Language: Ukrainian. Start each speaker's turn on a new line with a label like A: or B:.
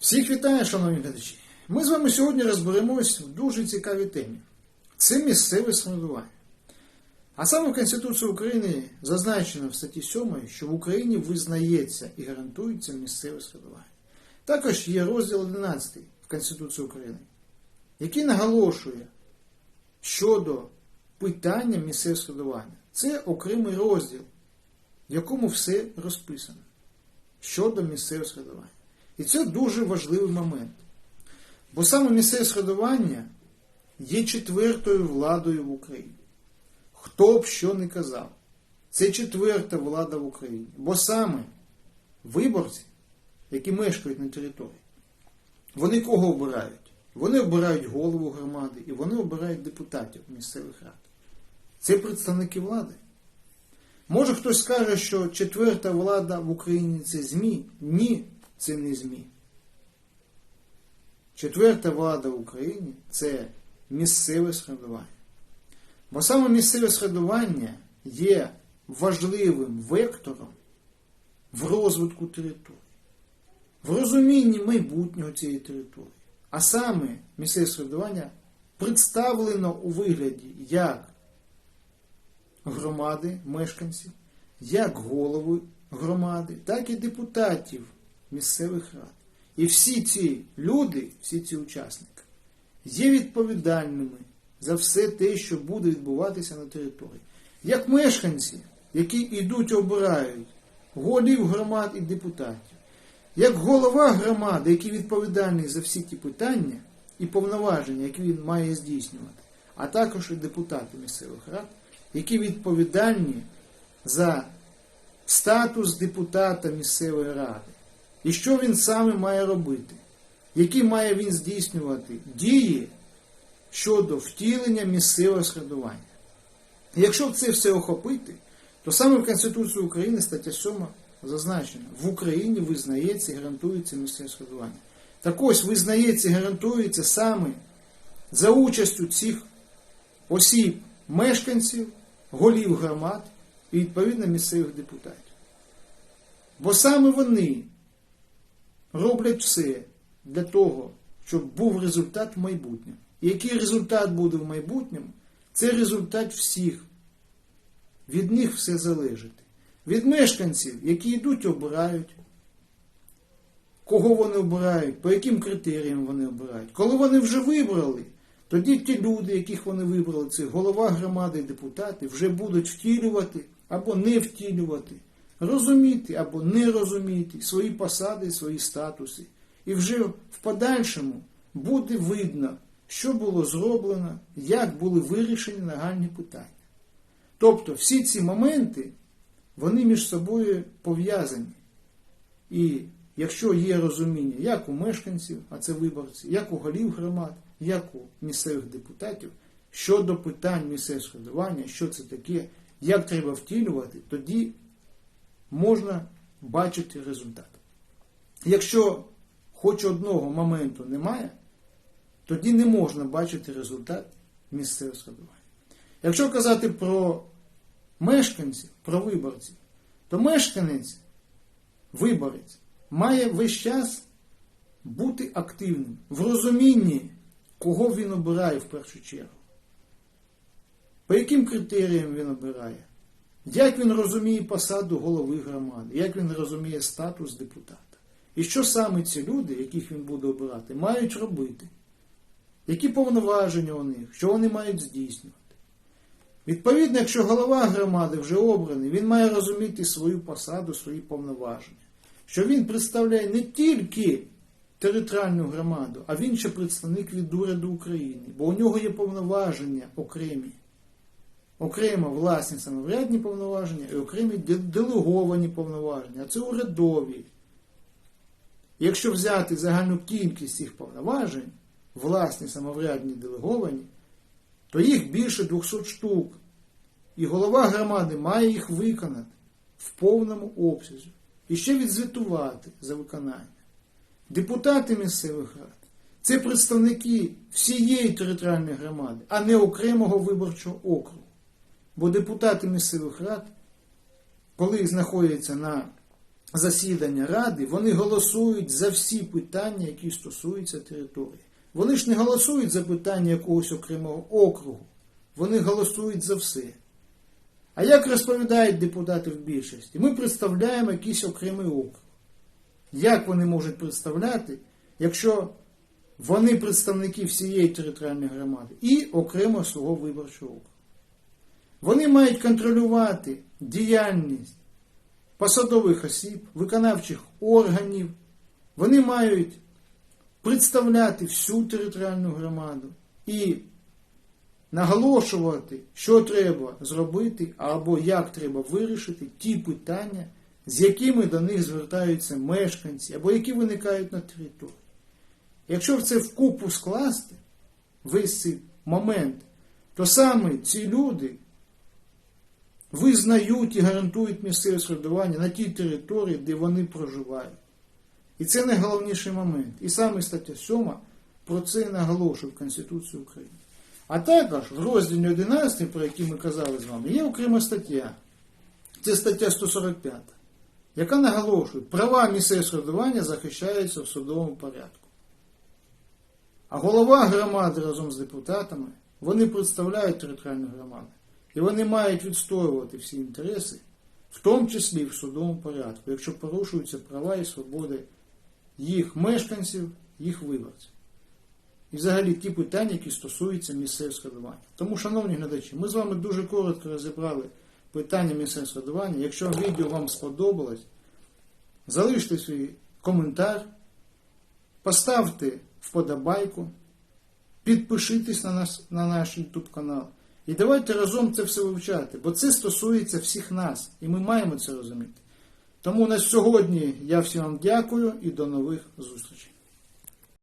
A: Всіх вітаю, шановні глядачі. Ми з вами сьогодні розберемось в дуже цікавій темі. Це місцеве самоврядування. А саме в Конституції України зазначено в статті 7, що в Україні визнається і гарантується місцеве самоврядування. Також є розділ 11 в Конституції України, який наголошує щодо питання місцевого самоврядування. Це окремий розділ, в якому все розписано щодо місцевого самоврядування. І це дуже важливий момент. Бо саме місцеве самоврядування є четвертою владою в Україні. Хто б що не казав, це четверта влада в Україні. Бо саме виборці, які мешкають на території, вони кого обирають? Вони обирають голову громади і вони обирають депутатів місцевих рад. Це представники влади. Може хтось скаже, що четверта влада в Україні це ЗМІ? Ні, це не ЗМІ. Четверта влада в Україні це місцеве самоврядування. Бо саме місцеве самоврядування є важливим вектором в розвитку території, в розумінні майбутнього цієї території. А саме місцеве самоврядування представлено у вигляді як громади мешканців, як голови громади, так і депутатів місцевих рад. І всі ці люди, всі ці учасники, є відповідальними за все те, що буде відбуватися на території. Як мешканці, які йдуть обирають голів громад і депутатів, як голова громади, який відповідальний за всі ті питання і повноваження, які він має здійснювати, а також і депутати місцевих рад, які відповідальні за статус депутата місцевої ради. І що він саме має робити? Які має він здійснювати дії щодо втілення місцевого складування? Якщо це все охопити, то саме в Конституції України стаття 7 зазначено, в Україні визнається і гарантується місцеве складування. Так ось визнається і гарантується саме за участю цих осіб, мешканців, голів громад і відповідно місцевих депутатів. Бо саме вони роблять все для того, щоб був результат в майбутньому. І який результат буде в майбутньому, це результат всіх. Від них все залежить. Від мешканців, які йдуть, обирають, кого вони обирають, по яким критеріям вони обирають. Коли вони вже вибрали, тоді ті люди, яких вони вибрали, це голова громади і депутати, вже будуть втілювати або не втілювати розуміти або не розуміти свої посади, свої статуси. І вже в подальшому буде видно, що було зроблено, як були вирішені нагальні питання. Тобто всі ці моменти, вони між собою пов'язані. І якщо є розуміння як у мешканців, а це виборці, як у голів громад, як у місцевих депутатів, щодо питань місцевого складування, що це таке, як треба втілювати, тоді можна бачити результат. Якщо хоч одного моменту немає, тоді не можна бачити результат місцевого складування. Якщо казати про мешканців, про виборців, то мешканець, виборець, має весь час бути активним в розумінні, кого він обирає в першу чергу. По яким критеріям він обирає? Як він розуміє посаду голови громади, як він розуміє статус депутата? І що саме ці люди, яких він буде обирати, мають робити? Які повноваження у них, що вони мають здійснювати? Відповідно, якщо голова громади вже обраний, він має розуміти свою посаду, свої повноваження, що він представляє не тільки територіальну громаду, а він ще представник від уряду України, бо у нього є повноваження окремі окремо власні самоврядні повноваження і окремі делеговані повноваження, а це урядові. Якщо взяти загальну кількість цих повноважень, власні самоврядні делеговані, то їх більше 200 штук. І голова громади має їх виконати в повному обсязі. І ще відзвітувати за виконання. Депутати місцевих рад це представники всієї територіальної громади, а не окремого виборчого округу. Бо депутати місцевих рад, коли знаходяться на засідання Ради, вони голосують за всі питання, які стосуються території. Вони ж не голосують за питання якогось окремого округу. Вони голосують за все. А як розповідають депутати в більшості? Ми представляємо якийсь окремий округ. Як вони можуть представляти, якщо вони представники всієї територіальної громади і окремо свого виборчого округу? Вони мають контролювати діяльність посадових осіб, виконавчих органів. Вони мають представляти всю територіальну громаду і наголошувати, що треба зробити або як треба вирішити ті питання, з якими до них звертаються мешканці, або які виникають на території. Якщо це вкупу скласти весь цей момент, то саме ці люди визнають і гарантують місцеве середування на тій території, де вони проживають. І це найголовніший момент. І саме стаття 7 про це наголошує в Конституції України. А також в розділі 11, про який ми казали з вами, є окрема стаття. Це стаття 145, яка наголошує, права місцевого середування захищаються в судовому порядку. А голова громади разом з депутатами, вони представляють територіальну громаду. І вони мають відстоювати всі інтереси, в тому числі в судовому порядку, якщо порушуються права і свободи їх мешканців, їх виборців. І взагалі ті питання, які стосуються місцевого складування. Тому, шановні глядачі, ми з вами дуже коротко розібрали питання місцевого складування. Якщо відео вам сподобалось, залиште свій коментар, поставте вподобайку, підпишитесь на, нас, на наш YouTube канал. І давайте разом це все вивчати, бо це стосується всіх нас, і ми маємо це розуміти. Тому на сьогодні я всім вам дякую і до нових зустрічей.